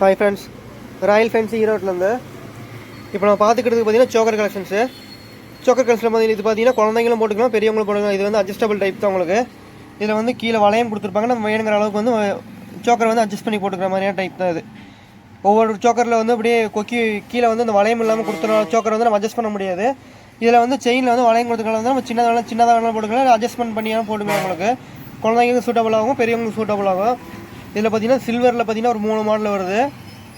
Hi friends Royal Fancy ஈரோட்லேருந்து இப்போ நம்ம பார்த்துக்கிறதுக்கு பார்த்தீங்கன்னா சோக்கர் கலெக்ஷன்ஸு சோக்கர் கலெக்ஷன் பார்த்தீங்கன்னா இது பார்த்தீங்கன்னா குழந்தைங்களும் போட்டுக்கலாம் பெரியவங்களும் போட்டுக்கலாம். இது வந்து அட்ஜஸ்டபிள் டைப் தான் உங்களுக்கு. இதில் வந்து கீழே வளையம் கொடுத்துருப்பாங்க. நம்ம வேணுங்கிற அளவுக்கு வந்து சோக்கர் வந்து அட்ஜஸ்ட் பண்ணி போட்டுக்கிற மாதிரியான டைப் தான் இது. ஒவ்வொரு சோக்கரில் வந்து அப்படியே கொக்கி கீழே வந்து அந்த வளையம் இல்லாமல் கொடுத்துற சோக்கர் வந்து நம்ம அட்ஜஸ்ட் பண்ண முடியாது. இதில் வந்து செயினில் வந்து வளையம் கொடுத்துக்கலாம் வந்து நம்ம சின்னதாக சின்னதாக வேணாலும் போட்டுக்கலாம். அட்ஜஸ்ட்மெண்ட் பண்ணியாலும் போட்டுக்கலாம் உங்களுக்கு. குழந்தைங்களுக்கு சூட்டபுள் ஆகும் பெரியவங்களுக்கு சூட்டபுள் ஆகும். இதில் பார்த்தீங்கன்னா சில்வரில் பார்த்தீங்கன்னா ஒரு மூணு மாடல் வருது.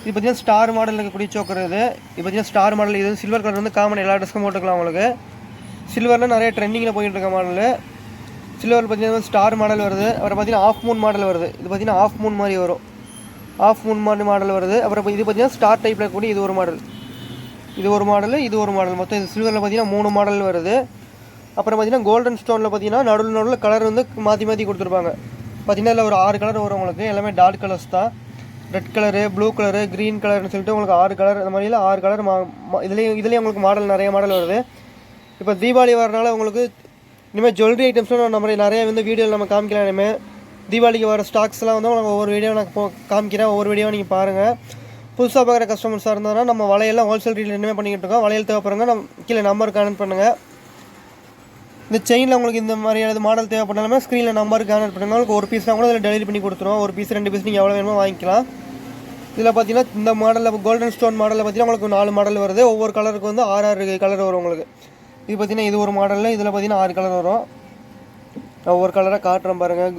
இது பார்த்தீங்கன்னா ஸ்டார் மாடல் இருக்கக்கூடிய சோக்கர் இது. இது பார்த்தீங்கன்னா ஸ்டார் மாடல் இது. சில்வர் கலர் வந்து காமன் எல்லா ட்ரெஸ்க்கும் போட்டுக்கலாம் உங்களுக்கு. சில்வரில் நிறைய ட்ரெண்டிங்கில் போயிட்டு இருக்க மாடல் சில்வரில் பார்த்தீங்கன்னா ஸ்டார் மாடல் வருது. அப்புறம் பார்த்தீங்கன்னா ஆஃப் மூன் மாடல் வருது. இது பார்த்தீங்கன்னா ஆஃப் மூன் மாதிரி வரும். ஆஃப் மூன் மாதிரி மாடல் வருது. அப்புறம் இது பார்த்தீங்கன்னா ஸ்டார் டைப்பில் கூட இது ஒரு மாடல் இது ஒரு மாடல் இது ஒரு மாடல் மொத்தம் இது சில்வரில் பார்த்தீங்கன்னா மூணு மாடல் வருது. அப்புறம் பார்த்தீங்கன்னா கோல்டன் ஸ்டோனில் பார்த்தீங்கன்னா நடுவில் நடுவில் கலர் வந்து மாற்றி மாற்றி கொடுத்துருப்பாங்க. பார்த்தீங்கன்னா இதில் ஒரு ஆறு கலர் வரும் உங்களுக்கு. எல்லாமே டார்க் கலர்ஸ் தான். Red colour blue colour green கலர்னு சொல்லிட்டு உங்களுக்கு ஆறு கலர் அந்த மாதிரிலாம் ஆறு கலர் மா மா- இதுலேயும் இதுலேயும் உங்களுக்கு மாடல் நிறைய மாடல் வருது. இப்போ தீபாவளி வரனால உங்களுக்கு இனிமேல் ஜுவல்லரி ஐட்டம்ஸ்லாம் நம்ம நிறைய வந்து வீடியோவில் நம்ம காமிக்கலாம் இனிமேல் தீபாவளிக்கு வர ஸ்டாக்ஸ்லாம் வந்து உங்களுக்கு ஒவ்வொரு வீடியோ நான் போ காமிக்கிறேன். ஒவ்வொரு வீடியோ நீங்கள் பாருங்கள் புதுசாக பார்க்குற கஸ்டமர்ஸாக இருந்தாலும் நம்ம வலையெல்லாம் ஹோல்சேல் ரேட்டில் இனிமேல் பண்ணிக்கிட்டு இருக்கோம். வலையில் தேவைப்படுறவங்க நம்ம கீழே நம்பருக்கு கனெக்ட் பண்ணுங்கள் இந்த செயினில் உங்களுக்கு இந்த மாதிரியான மாடல் தேவைப்பட்டாலுமே ஸ்க்ரீனில் நம்பருக்கு கேனர் பண்ணுங்க உங்களுக்கு ஒரு பீஸ்லாம் கூட இதில் டெலிவரி பண்ணி கொடுத்துருவோம் ஒரு பீஸ் ரெண்டு பீஸ் நீங்கள் எவ்வளோ வேணுமோ வாங்கிக்கலாம். இதில் பார்த்தீங்கன்னா இந்த மாடலில் கோல்டன் ஸ்டோன் மாடலில் பார்த்தீங்கன்னா உங்களுக்கு நாலு மாடல் வருது. ஒவ்வொரு கலருக்கு வந்து ஆறு ஆறு கலர் வரும் உங்களுக்கு. இது பார்த்தீங்கன்னா இது ஒரு மாடலில் இதில் பார்த்தீங்கன்னா ஆறு கலர் வரும். ஒவ்வொரு கலராக காட்டுறேன் பாருங்கள்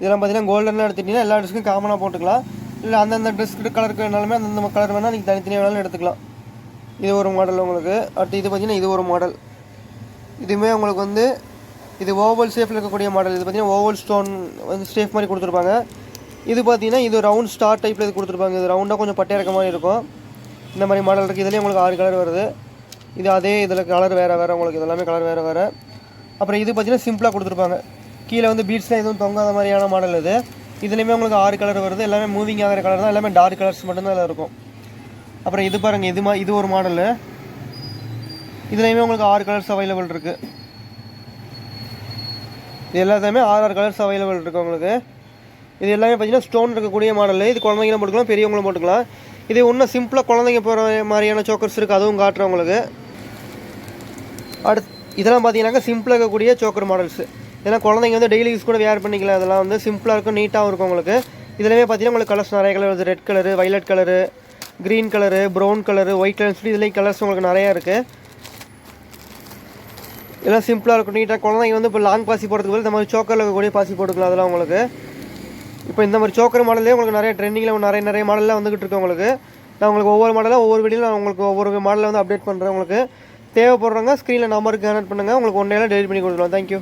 இதெல்லாம் பார்த்தீங்கன்னா கோல்டனில் எடுத்துட்டிங்கன்னா எல்லா ட்ரெஸ்க்கும் காமனாக போட்டுக்கலாம். இல்லை அந்தந்த ட்ரெஸ் கலருக்கு வேணாலுமே அந்தந்த கலர் வேணால் நீங்கள் தனித்தனியாக வேணாலும் எடுத்துக்கலாம். இது ஒரு மாடல் உங்களுக்கு. அடுத்து இது பார்த்தீங்கன்னா இது ஒரு மாடல் இதுவுமே உங்களுக்கு வந்து இது ஓவல் ஷேப்பில் இருக்கக்கூடிய மாடல் இது பார்த்தீங்கன்னா ஓவல் ஸ்டோன் வந்து ஷேப் மாதிரி கொடுத்துருப்பாங்க. இது பார்த்தீங்கன்னா இது ரவுண்ட் ஸ்டார் டைப்பில் இது கொடுத்துருப்பாங்க. இது ரவுண்டாக கொஞ்சம் பட்டையாக இருக்க மாதிரி இருக்கும். இந்த மாதிரி மாடல் இருக்குது இதுலேயே உங்களுக்கு ஆறு கலர் வருது. இது அதே இதில் கலர் வேறு வேறு. உங்களுக்கு இது எல்லாமே கலர் வேறு வேறு. அப்புறம் இது பார்த்தீங்கன்னா சிம்பிளாக கொடுத்துருப்பாங்க. கீழே வந்து பீட்ஸ்லாம் எதுவும் தொங்காத மாதிரியான மாடல் இது. இதுலேயுமே உங்களுக்கு ஆறு கலர் வருது. எல்லாமே மூவிங் ஆகிற கலர் தான். எல்லாமே டார்க் கலர்ஸ் மட்டும்தான் இதில் இருக்கும். அப்புறம் இது பாருங்கள் இது மா இது ஒரு மாடலு இதுலேயுமே உங்களுக்கு ஆறு கலர்ஸ் அவைலபிள் இருக்குது இது எல்லாத்தையுமே ஆறு ஆறு கலர்ஸ் அவைலபிள் இருக்குது உங்களுக்கு. இது எல்லாமே பார்த்தீங்கன்னா ஸ்டோன் இருக்கக்கூடிய மாடல் இது குழந்தைங்களும் போட்டுக்கலாம் பெரியவங்களும் போட்டுக்கலாம். இது இன்னும் சிம்பிளாக குழந்தைங்க போகிற மாதிரியான சோக்கர்ஸ் இருக்குது அதுவும் காட்டுறேன் உங்களுக்கு. அடுத்து இதெல்லாம் பார்த்தீங்கன்னாக்கா சிம்பிளாக இருக்கக்கூடிய சோக்கர் மாடல்ஸ் ஏன்னா குழந்தைங்க வந்து டெய்லி யூஸ் கூட வேர் பண்ணிக்கலாம். அதெல்லாம் வந்து சிம்பிளாக இருக்கும் நீட்டாகவும் இருக்கும் உங்களுக்கு. இதுலேயுமே பார்த்தீங்கன்னா உங்களுக்கு கலர்ஸ் நிறைய கலர் வருது. Red colour violet colour green colour brown colour white colour இதுலேயும் கலர்ஸ் உங்களுக்கு நிறையா இருக்குது எல்லாம் சிம்பிளாக இருக்கும். நீட்டாக குழந்தைங்க வந்து இப்போ லாங் பாசி போடுறதுக்கு பதில் இந்த மாதிரி சோக்கரில் இருக்கக்கூடிய பாசி போட்டுக்கலாம் அதெல்லாம் உங்களுக்கு. இப்போ இந்த மாதிரி சோக்கர் மாடல்லே உங்களுக்கு நிறைய ட்ரெண்டிங்கில் நிறைய நிறைய மாடல்லாம் வந்துகிட்டு இருக்கு உங்களுக்கு. நான் உங்களுக்கு ஒவ்வொரு மாடலாக ஒவ்வொரு வீடியோவில் நான் உங்களுக்கு ஒவ்வொரு மாடலில் வந்து அப்டேட் பண்ணுறேன் உங்களுக்கு. தேவைப்படுறவங்க ஸ்க்ரீனில் நம்பருக்கு கனெக்ட் பண்ணுங்கள் உங்களுக்கு ஒன்றையெல்லாம் டெலிவரி பண்ணி கொடுத்துருவோம். தேங்க்யூ